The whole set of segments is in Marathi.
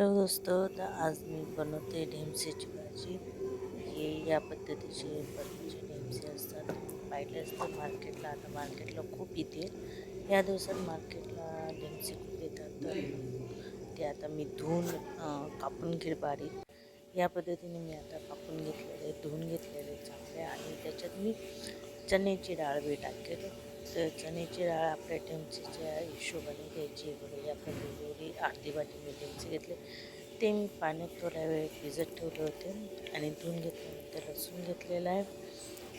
हॅलो दोस्तो तर आज मी बनवते ढेमसेची भाजी. हे या पद्धतीचे बनवायचे ढेमसे असतात. पाहिलं असतं मार्केटला. आता मार्केटला खूप येते या दिवसात मार्केटला ढेमसे खूप येतात. तर ते आता मी धुवून कापून घे बारीक. या पद्धतीने मी आता कापून घेतलेले धुवून घेतलेले चांगले आणि त्याच्यात मी चण्याची डाळ बी टाकेल. चण्याची डाळ आपल्या टेमसीच्या हिशोबाने घ्यायची वगैरे. आपण वेगवेगळी अर्धी वाटी मी टेमसी घेतले. ते मी पाण्यात थोड्या वेळ भिजत ठेवले होते आणि धुवून घेतल्यानंतर लसूण घेतलेला आहे.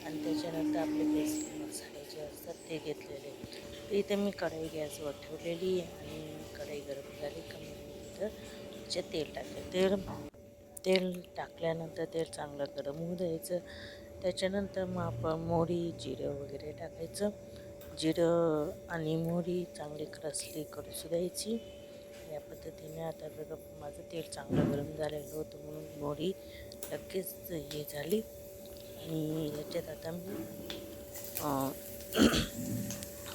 आणि त्याच्यानंतर आपले बेसिक मसाले जे असतात ते घेतलेले इथं इथे मी कढई गॅसवर ठेवलेली आणि कढई गरम झाली कमी मी त्याच्यात तेल टाकलं. तेल तेल टाकल्यानंतर तेल चांगलं गरम होऊ द्यायचं. त्याच्यानंतर मग आपण मोहरी जिरं वगैरे टाकायचं. जिरं आणि मोहरी चांगली क्रसली करू द्यायची या पद्धतीने आता बघा माझं तेल चांगलं गरम झालेलं होतं म्हणून मोहरी लगेच हे झाली. आणि याच्यात आता मी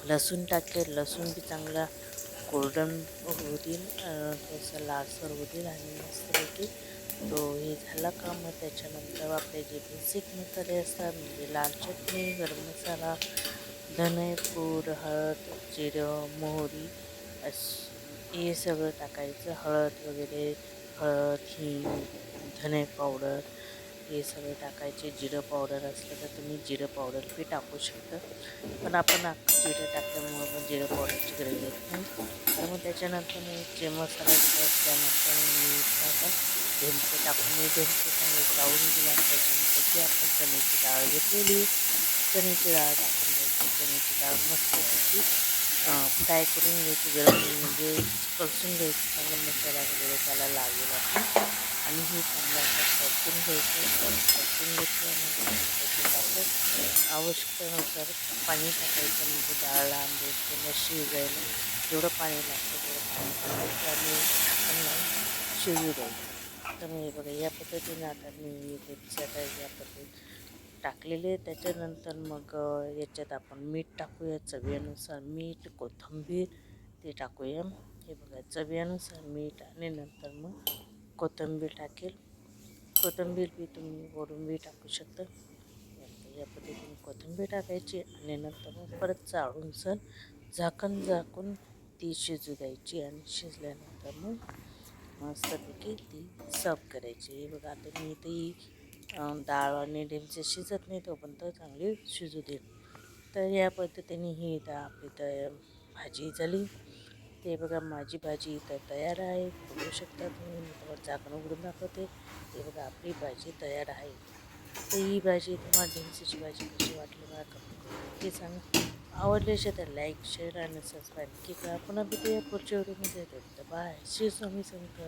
लसूण टाकेल. लसूण बी चांगला गोल्डन होतील अं, थोडंसं लालसर होतील आणि मस्तपैकी तो हे झाला का मग त्याच्यानंतर आपले जे बेसिक मसाले असतात म्हणजे लाल चटणी गरम मसाला धने पूड हळद जिरं मोहरी असं हे सगळं टाकायचं. हळद वगैरे हळद हिंग धने पावडर हे सगळं टाकायचे. जिरं पावडर असलं तर तुम्ही जिरं पावडर बी टाकू शकता. पण आपण जिरं टाकल्यामुळं पण जिरं पावडरची गरज येत नाही. तर मग त्याच्यानंतर मी जे मसाला त्यानंतर मी टाका ढेमसे टाकून मी ढेमसे चांगले चावून दिला त्याच्यानंतर की आपण चण्याची डाळ घेतलेली. चण्याची डाळ टाकून चण्याची डाळ मस्त त्याची फ्राय करून घ्यायची गरम म्हणजे कलसून घ्यायची चांगलं मसाला वगैरे त्याला लागेल आपण आणि हे चांगलं आपण परतून घ्यायचं परतून घेतल्यानंतर आवश्यकतेनुसार पाणी टाकायचं म्हणजे डाळ आंबे किंवा शिजायला जेवढं पाणी लागतं तेवढं पाणी टाकायचं आणि आपण शिजू द्यायचं तर मी बघा या पद्धतीने आता मी त्याची आता या पद्धतीने टाकलेले त्याच्यानंतर मग याच्यात आपण मीठ टाकूया चवीनुसार मीठ कोथिंबीर ते टाकूया. हे बघा चवीनुसार मीठ आणि नंतर मग कोथिंबीर टाकेल. कोथिंबीर बी तुम्ही वरून बी टाकू शकता. या पद्धतीने कोथिंबीर टाकायची आणि नंतर मग परत चाळून सर झाकण झाकून ती शिजू द्यायची आणि शिजल्यानंतर मग मस्तपैकी ती सर्व करायची. हे बघा आता मी ती डाळ आणि डिमचे शिजत नाही तोपर्यंत चांगली शिजू दे तर या पद्धतीने ही डाळ आपली तर भाजी झाली. ते बघा माझी भाजी इथं तयार आहे. बघू शकता तुम्ही मी तुम्हाला झाकण उघडून दाखवते. ते बघा आपली भाजी तयार आहे. तर ही भाजी तुम्हाला डिमसीची भाजी कशी वाटली मला कमेंट करून सांगा. आवडली असेल तर लाईक शेअर आणि सबस्क्राईब की करा पुन्हा भेटूया पुढच्या व्हिडिओमध्ये तर बाय श्री स्वामी समर्थ